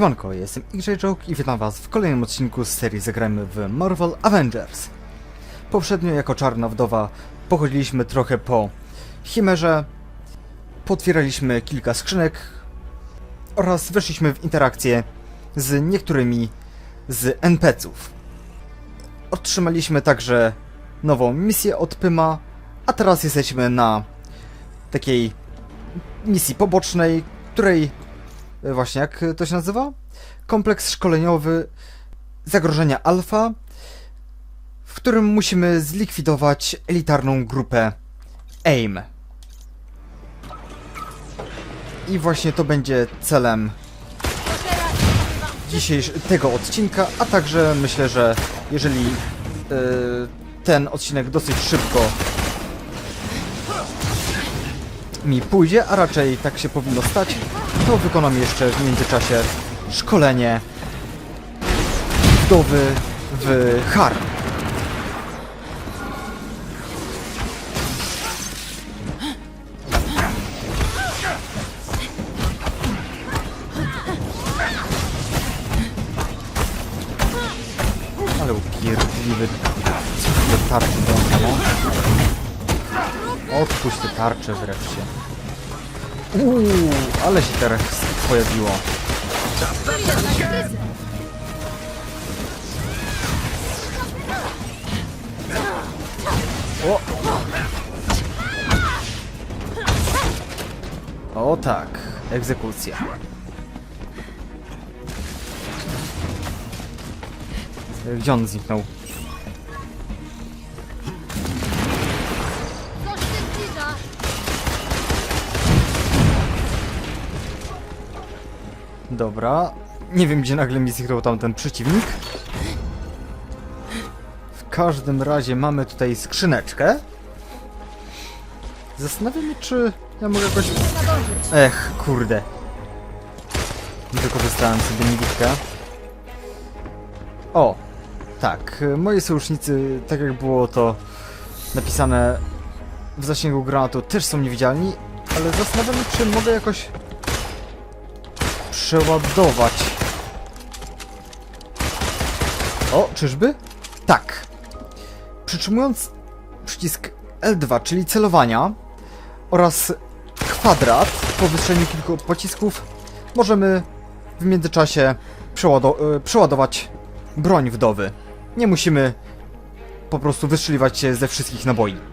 Siemanko, jestem XJ Joke i witam was w kolejnym odcinku z serii Zagrajmy w Marvel Avengers. Poprzednio jako Czarna Wdowa pochodziliśmy trochę po Chimerze, potwieraliśmy kilka skrzynek oraz weszliśmy w interakcję z niektórymi z NPC-ów. Otrzymaliśmy także nową misję od Pyma, a teraz jesteśmy na takiej misji pobocznej, której właśnie jak to się nazywa? Kompleks szkoleniowy zagrożenia alfa, w którym musimy zlikwidować elitarną grupę AIM. I właśnie to będzie celem tego odcinka, a także myślę, że jeżeli e, ten odcinek dosyć szybko mi pójdzie, a raczej tak się powinno stać, to wykonam jeszcze w międzyczasie szkolenie wdowy w Har. Ale upierdliwy tarczy do no. Odpuść te tarcze wreszcie. Uuu, ale się teraz pojawiło. O! O tak, egzekucja. Gdzie on zniknął? Dobra. Nie wiem, gdzie nagle mi zniknął tam ten przeciwnik. W każdym razie mamy tutaj skrzyneczkę. Zastanawiam się, czy ja mogę jakoś... Ech, kurde. Wykorzystałem sobie niewidkę. O! Tak, moi sojusznicy, tak jak było to napisane w zasięgu granatu, też są niewidzialni, ale zastanawiam się, czy mogę jakoś przeładować. O, czyżby? Tak. Przytrzymując przycisk L2, czyli celowania oraz kwadrat po wystrzeleniu kilku pocisków, możemy w międzyczasie e, przeładować broń wdowy. Nie musimy po prostu wystrzeliwać się ze wszystkich naboi.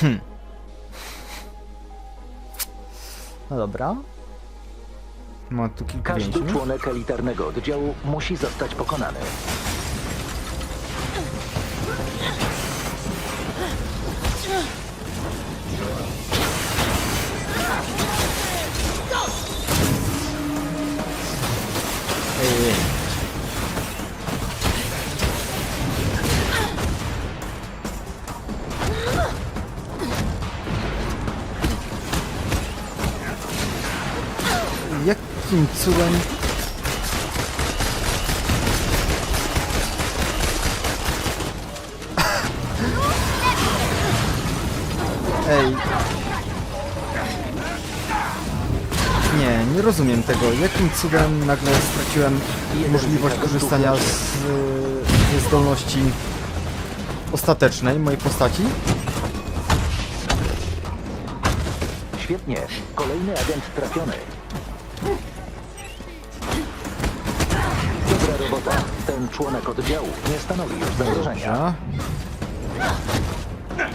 Hmm. No dobra. Ma tu kilka Każdy więźniów. członek elitarnego oddziału musi zostać pokonany. Ej, ej. Jakim cudem... Ej. Nie, nie rozumiem tego. Jakim cudem nagle straciłem możliwość korzystania z, ze zdolności ostatecznej mojej postaci? Świetnie. Kolejny agent trafiony. Ten członek oddziału nie stanowi już zagrożenia. Dobrze.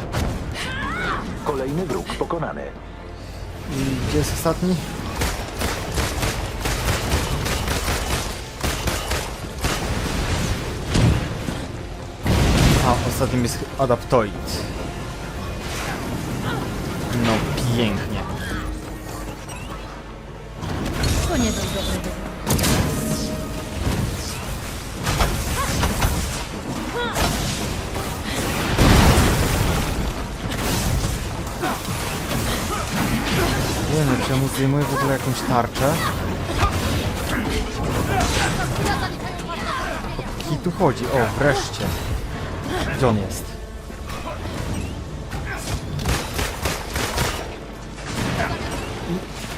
Kolejny wróg pokonany. I gdzie jest ostatni? A, ostatnim jest Adaptoid. No, pięknie. Czy ja mu zdejmuję w ogóle jakąś tarczę. I tu chodzi, o, wreszcie. Gdzie on jest?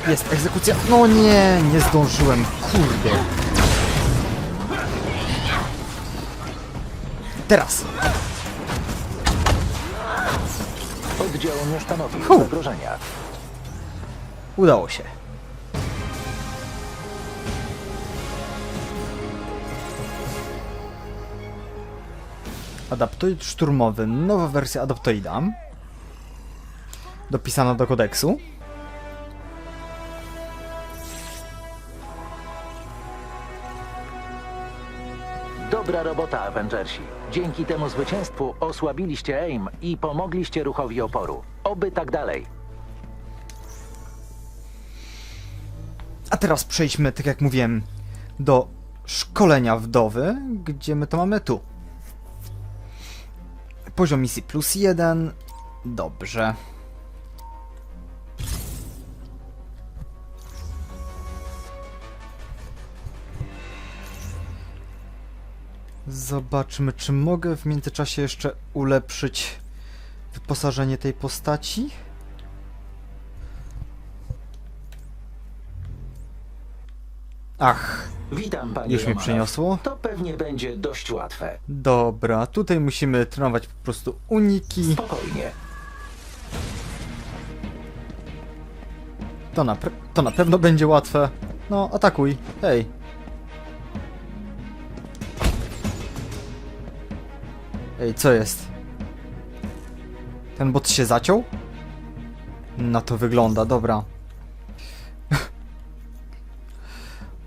Jest egzekucja. No nie, nie zdążyłem. Kurde. Teraz. Oddział nie stanowi zagrożenia. Udało się. Adaptoid szturmowy, nowa wersja Adaptoida. Dopisana do kodeksu. Dobra robota, Avengersi. Dzięki temu zwycięstwu osłabiliście AIM i pomogliście ruchowi oporu. Oby tak dalej. A teraz przejdźmy, tak jak mówiłem, do szkolenia wdowy, gdzie my to mamy tu. Poziom misji plus jeden. Dobrze. Zobaczmy, czy mogę w międzyczasie jeszcze ulepszyć wyposażenie tej postaci. Ach, Witam, panie już mnie Romanow. przeniosło. To pewnie będzie dość łatwe. Dobra, tutaj musimy trenować po prostu uniki. Spokojnie. To na, to na pewno będzie łatwe. No, atakuj. Hej. Ej, co jest? Ten bot się zaciął? Na to wygląda, dobra.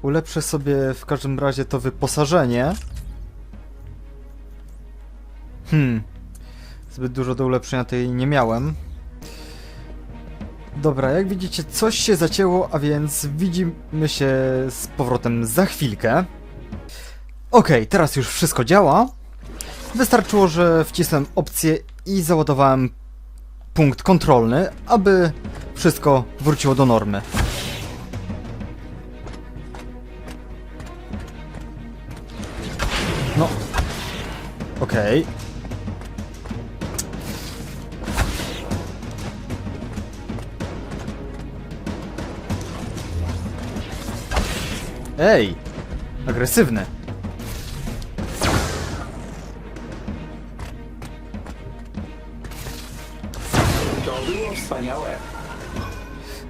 Ulepszę sobie w każdym razie to wyposażenie. Hmm. Zbyt dużo do ulepszenia tej nie miałem. Dobra, jak widzicie, coś się zacięło, a więc widzimy się z powrotem za chwilkę. Okej, teraz już wszystko działa. Wystarczyło, że wcisnąłem opcję i załadowałem punkt kontrolny, aby wszystko wróciło do normy. Okej. Ej! Agresywny. To było wspaniałe.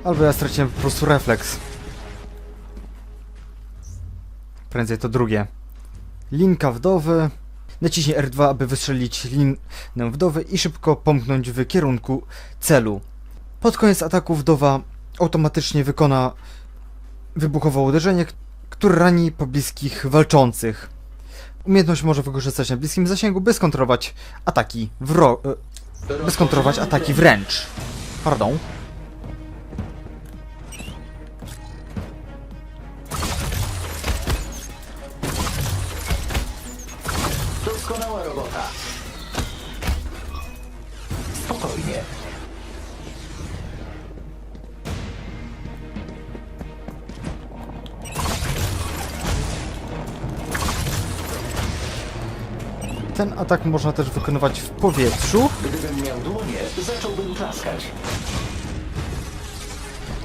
Albo ja straciłem po prostu refleks. Prędzej to drugie. Linka wdowy. Naciśnij R2, aby wystrzelić linę wdowy i szybko pomknąć w kierunku celu. Pod koniec ataku wdowa automatycznie wykona wybuchowe uderzenie, które rani pobliskich walczących. Umiejętność może wykorzystać na bliskim zasięgu, by skontrolować ataki wro... e, by skontrolować ataki wręcz. Pardon. Ten atak można też wykonywać w powietrzu. Gdybym miał dłonie, zacząłbym klaskać.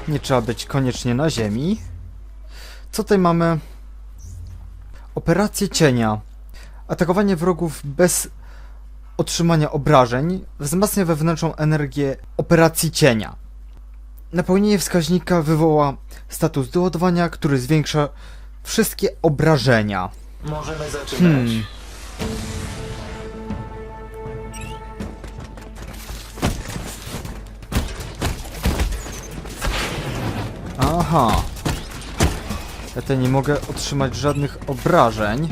Nie trzeba być koniecznie na ziemi. Co tutaj mamy? Operacje cienia. Atakowanie wrogów bez otrzymania obrażeń wzmacnia wewnętrzną energię operacji cienia. Napełnienie wskaźnika wywoła status doładowania, który zwiększa wszystkie obrażenia. Możemy zaczynać. Hmm. Aha. Ja tutaj nie mogę otrzymać żadnych obrażeń.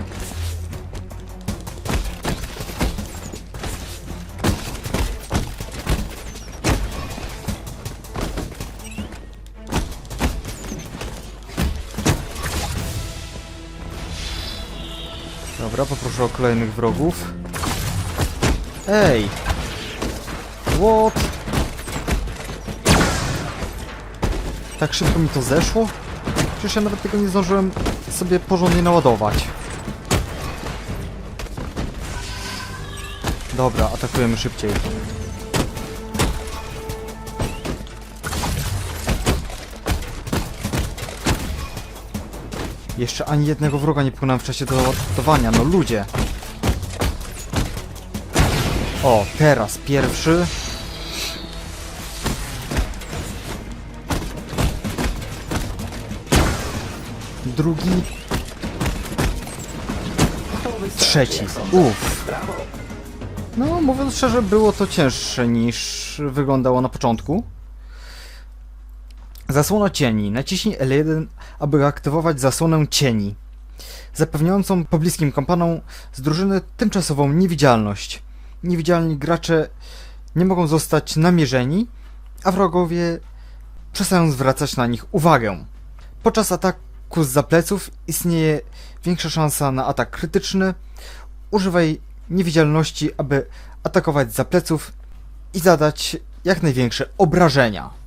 Dobra, poproszę o kolejnych wrogów. Ej! What? Tak szybko mi to zeszło? Przecież ja nawet tego nie zdążyłem sobie porządnie naładować. Dobra, atakujemy szybciej. Jeszcze ani jednego wroga nie pokonałem w czasie doładowania, no ludzie! O, teraz pierwszy. Drugi. Trzeci. Uff. No, mówiąc szczerze, było to cięższe niż wyglądało na początku. Zasłona cieni. Naciśnij L1, aby aktywować zasłonę cieni, zapewniającą pobliskim kompanom z drużyny tymczasową niewidzialność. Niewidzialni gracze nie mogą zostać namierzeni, a wrogowie przestają zwracać na nich uwagę. Podczas ataku z zapleców istnieje większa szansa na atak krytyczny. Używaj niewidzialności, aby atakować z zapleców i zadać jak największe obrażenia.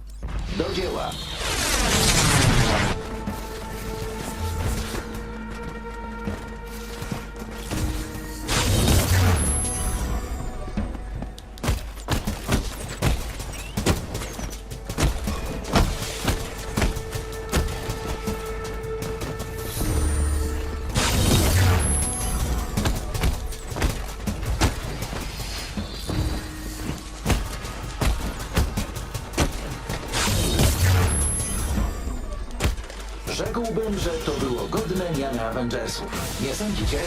Rzekłbym, że to było godne miana Avengersów. Nie sądzicie?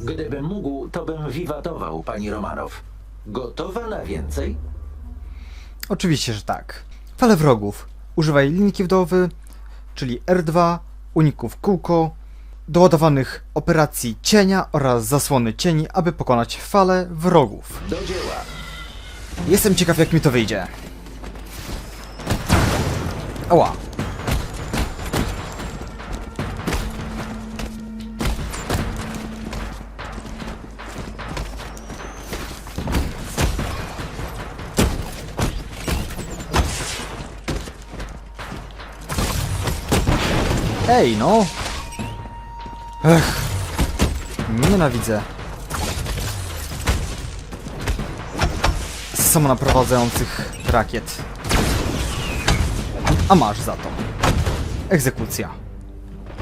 Gdybym mógł, to bym wiwatował, pani Romanow. Gotowa na więcej? Oczywiście, że tak. Fale wrogów. Używaj linki wdowy, czyli R2, uników kółko, doładowanych operacji cienia oraz zasłony cieni, aby pokonać fale wrogów. Do dzieła. Jestem ciekaw, jak mi to wyjdzie. Ała. Ej, no. Ech. Nienawidzę. samonaprowadzających rakiet. A masz za to. Egzekucja.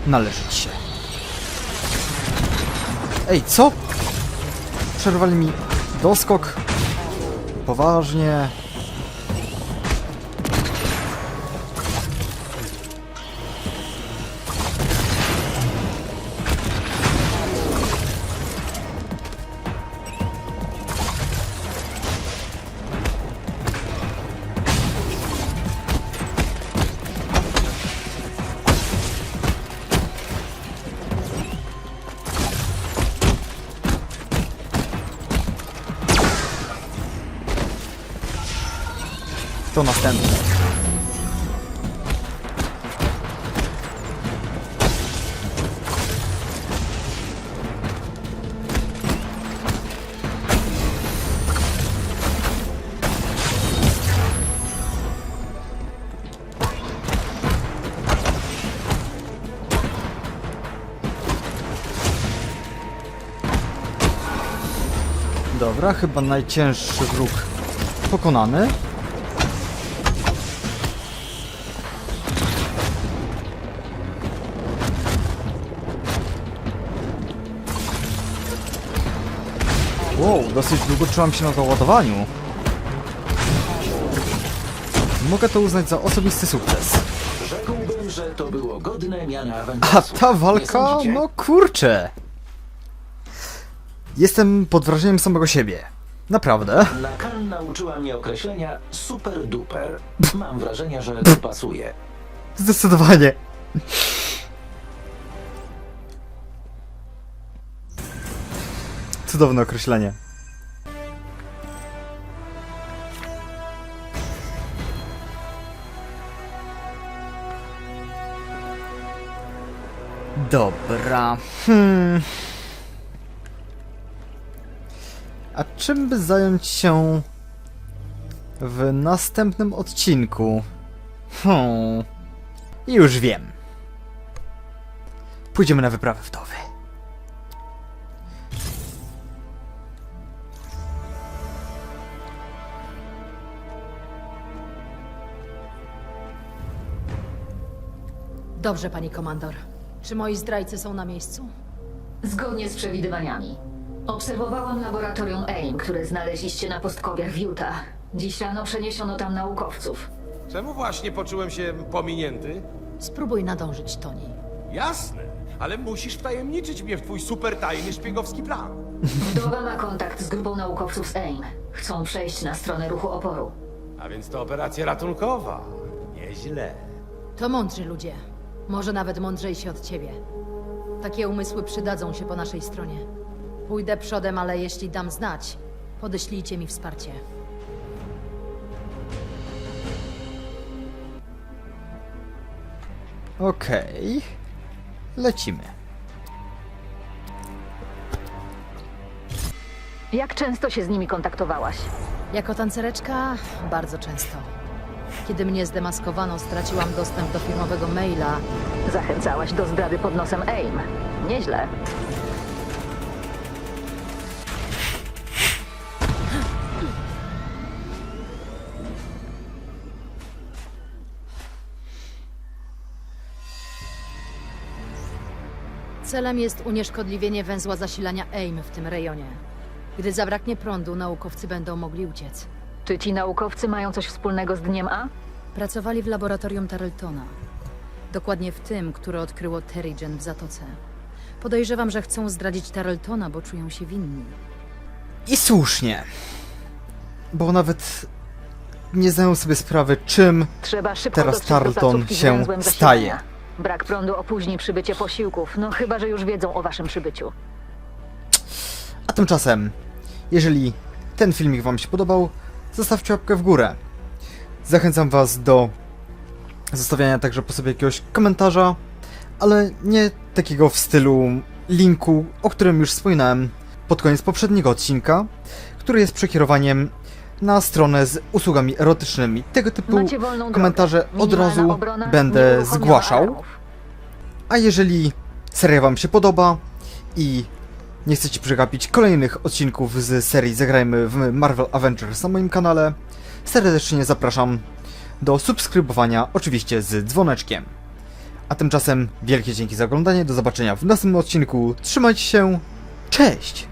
Należy ci się. Ej, co? Przerwali mi doskok. Poważnie. To następne. Dobra, chyba najcięższy wróg pokonany. Wow, dosyć długo trzymam się na doładowaniu. Mogę to uznać za osobisty sukces. Rzekłbym, że to było godne miana A ta Nie walka, sądzicie? no kurczę. Jestem pod wrażeniem samego siebie. Naprawdę. Na kan nauczyła mnie określenia super duper. Mam wrażenie, że to pasuje. Zdecydowanie. Cudowne określenie. Dobra. Hmm. A czym by zająć się w następnym odcinku? Hmm. Już wiem. Pójdziemy na wyprawę wdowy. Dobrze, pani komandor. Czy moi zdrajcy są na miejscu? Zgodnie z przewidywaniami. Obserwowałam laboratorium AIM, które znaleźliście na pustkowiach w Utah. Dziś rano przeniesiono tam naukowców. Czemu właśnie poczułem się pominięty? Spróbuj nadążyć, Toni. Jasne, ale musisz wtajemniczyć mnie w twój super tajny szpiegowski plan. Wdowa ma kontakt z grupą naukowców z AIM. Chcą przejść na stronę ruchu oporu. A więc to operacja ratunkowa. Nieźle. To mądrzy ludzie. Może nawet mądrzejsi od ciebie. Takie umysły przydadzą się po naszej stronie. Pójdę przodem, ale jeśli dam znać, podeślijcie mi wsparcie. Okej. Lecimy. Jak często się z nimi kontaktowałaś? Jako tancereczka bardzo często. Kiedy mnie zdemaskowano, straciłam dostęp do firmowego maila. Zachęcałaś do zdrady pod nosem AIM. Nieźle. Celem jest unieszkodliwienie węzła zasilania AIM w tym rejonie. Gdy zabraknie prądu, naukowcy będą mogli uciec. Czy ci naukowcy mają coś wspólnego z Dniem A? Pracowali w laboratorium Tarletona. Dokładnie w tym, które odkryło Terrigen w Zatoce. Podejrzewam, że chcą zdradzić Tarletona, bo czują się winni. I słusznie. Bo nawet nie zdają sobie sprawy, czym Trzeba szybko Teraz dotrzeć do Tarleton placówki z się węzłem staje. zasilania. Brak prądu opóźni przybycie posiłków, no chyba, że już wiedzą o waszym przybyciu. A tymczasem, jeżeli ten filmik Wam się podobał, zostawcie łapkę w górę. Zachęcam Was do zostawiania także po sobie jakiegoś komentarza, ale nie takiego w stylu linku, o którym już wspominałem pod koniec poprzedniego odcinka, który jest przekierowaniem na stronę z usługami erotycznymi. Tego typu komentarze od razu będę zgłaszał. A jeżeli seria Wam się podoba i nie chcecie przegapić kolejnych odcinków z serii Zagrajmy w Marvel Avengers na moim kanale, serdecznie zapraszam do subskrybowania, oczywiście z dzwoneczkiem. A tymczasem wielkie dzięki za oglądanie, do zobaczenia w następnym odcinku, trzymajcie się, cześć!